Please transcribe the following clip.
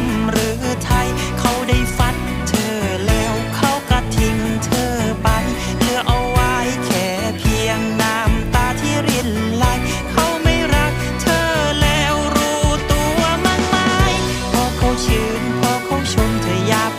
มหรือไทย เขาได้ฟัดเธอแล้วเขาก็ทิ้งเธอไปเหลือเอาไว้แค่เพียงน้ำตาที่รินไหลเขาไม่รักเธอแล้วรู้ตัวมั้งไหมพอเขาชื่นพอเขาชมเธออยาก